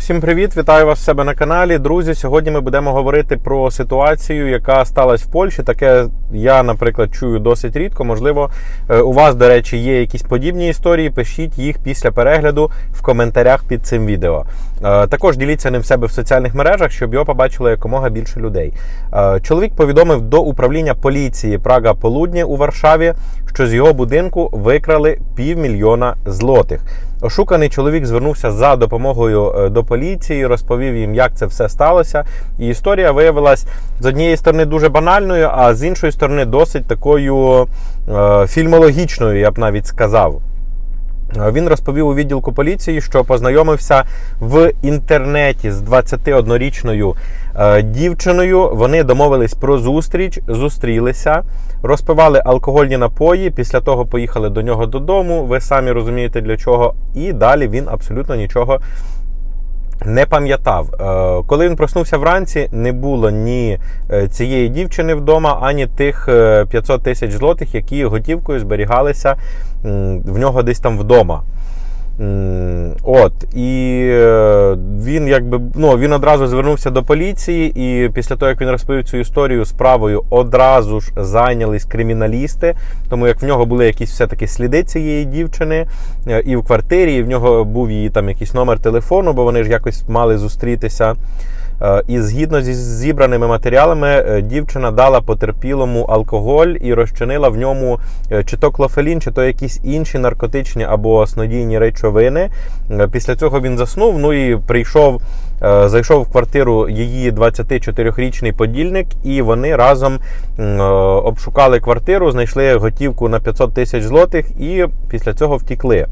Всім привіт! Вітаю вас в себе на каналі. Друзі, сьогодні ми будемо говорити про ситуацію, яка сталася в Польщі. Таке я, наприклад, чую досить рідко. Можливо, е, у вас, до речі, є якісь подібні історії. Пишіть їх після перегляду в коментарях під цим відео. Е, Також діліться ним в себе в соціальних мережах, щоб його побачило якомога більше людей. Е, Чоловік повідомив до управління поліції Прага Полудні у Варшаві, що з його будинку викрали півмільйона злотих. Ошуканий чоловік звернувся за допомогою е, до поліції, розповів їм, як це все сталося. І історія виявилась з однієї сторони дуже банальною, а з іншої сторони досить такою е, фільмологічною, я б навіть сказав. Е, Він розповів у відділку поліції, що познайомився в інтернеті з 21-річною е, дівчиною. Вони домовились про зустріч, зустрілися, розпивали алкогольні напої. Після того поїхали до нього додому. Ви самі розумієте для чого. І далі він абсолютно нічого не пам'ятав. Е, Коли він проснувся вранці, не було ні е, цієї дівчини вдома, ані тих е, 500 тисяч злотих, які готівкою зберігалися в нього десь там вдома. От і е, він якби ну він одразу звернувся до поліції, і після того як він розповів цю історію справою, одразу ж зайнялись криміналісти, тому як в нього були якісь все таки сліди цієї дівчини е, і в квартирі, і в нього був її там якийсь номер телефону, бо вони ж якось мали зустрітися. Е, І згідно зі зібраними матеріалами, е, дівчина дала потерпілому алкоголь і розчинила в ньому е, чи то клофелін, чи то якісь інші наркотичні або снодійні речовини. Після цього він заснув. Ну і прийшов, зайшов в квартиру її 24-річний подільник, і вони разом обшукали квартиру, знайшли готівку на 500 тисяч злотих, і після цього втікли.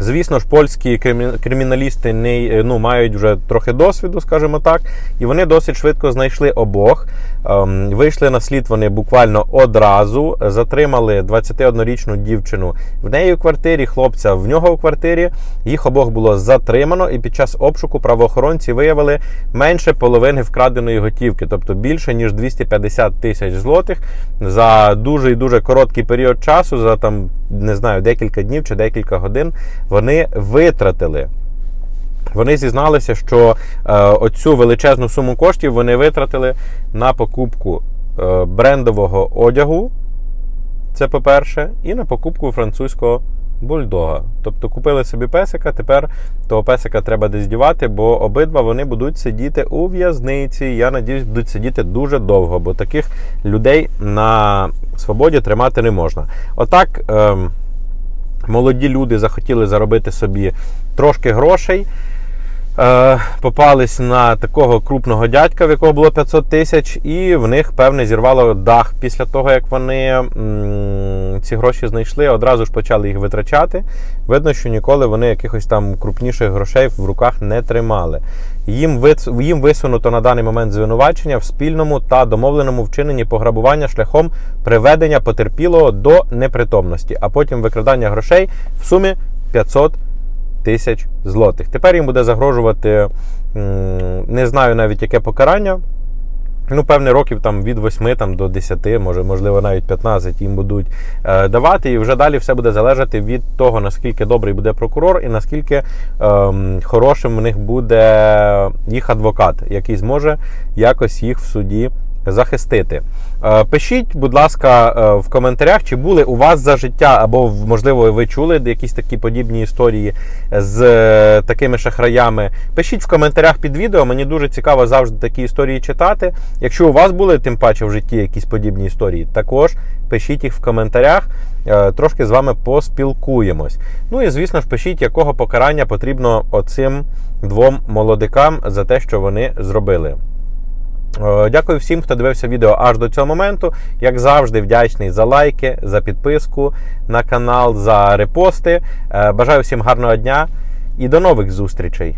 Звісно ж, польські кримі- криміналісти не ну, мають вже трохи досвіду, скажімо так, і вони досить швидко знайшли обох. Ем, вийшли на слід вони буквально одразу, затримали 21-річну дівчину в неї в квартирі, хлопця в нього в квартирі. Їх обох було затримано, і під час обшуку правоохоронці виявили менше половини вкраденої готівки, тобто більше ніж 250 тисяч злотих за дуже і дуже короткий період часу, за там не знаю, декілька днів чи декілька годин вони витратили. Вони зізналися, що е, оцю величезну суму коштів вони витратили на покупку е, брендового одягу. Це по-перше, і на покупку французького бульдога. Тобто купили собі песика, тепер того песика треба десь дівати, бо обидва вони будуть сидіти у в'язниці. Я надіюсь, будуть сидіти дуже довго, бо таких людей на свободі тримати не можна. Отак. ем, молоді люди захотіли заробити собі трошки грошей. Е, попались на такого крупного дядька, в якого було 500 тисяч, і в них, певне, зірвало дах після того, як вони м, ці гроші знайшли, одразу ж почали їх витрачати. Видно, що ніколи вони якихось там крупніших грошей в руках не тримали. Їм, їм висунуто на даний момент звинувачення в спільному та домовленому вчиненні пограбування шляхом приведення потерпілого до непритомності, а потім викрадання грошей в сумі 500 тисяч злотих. Тепер їм буде загрожувати, не знаю навіть яке покарання. Ну, певне, років там від 8 там, до 10, може, можливо, навіть 15 їм будуть е, давати. І вже далі все буде залежати від того, наскільки добрий буде прокурор і наскільки е, хорошим в них буде їх адвокат, який зможе якось їх в суді захистити. Е, Пишіть, будь ласка, е, в коментарях, чи були у вас за життя, або можливо ви чули якісь такі подібні історії з е, такими шахраями. Пишіть в коментарях під відео. Мені дуже цікаво завжди такі історії читати. Якщо у вас були тим паче в житті якісь подібні історії, також пишіть їх в коментарях. Трошки з вами поспілкуємось. Ну і звісно ж, пишіть, якого покарання потрібно оцим двом молодикам за те, що вони зробили. Е, Дякую всім, хто дивився відео аж до цього моменту. Як завжди, вдячний за лайки, за підписку на канал, за репости. Е, Бажаю всім гарного дня і до нових зустрічей!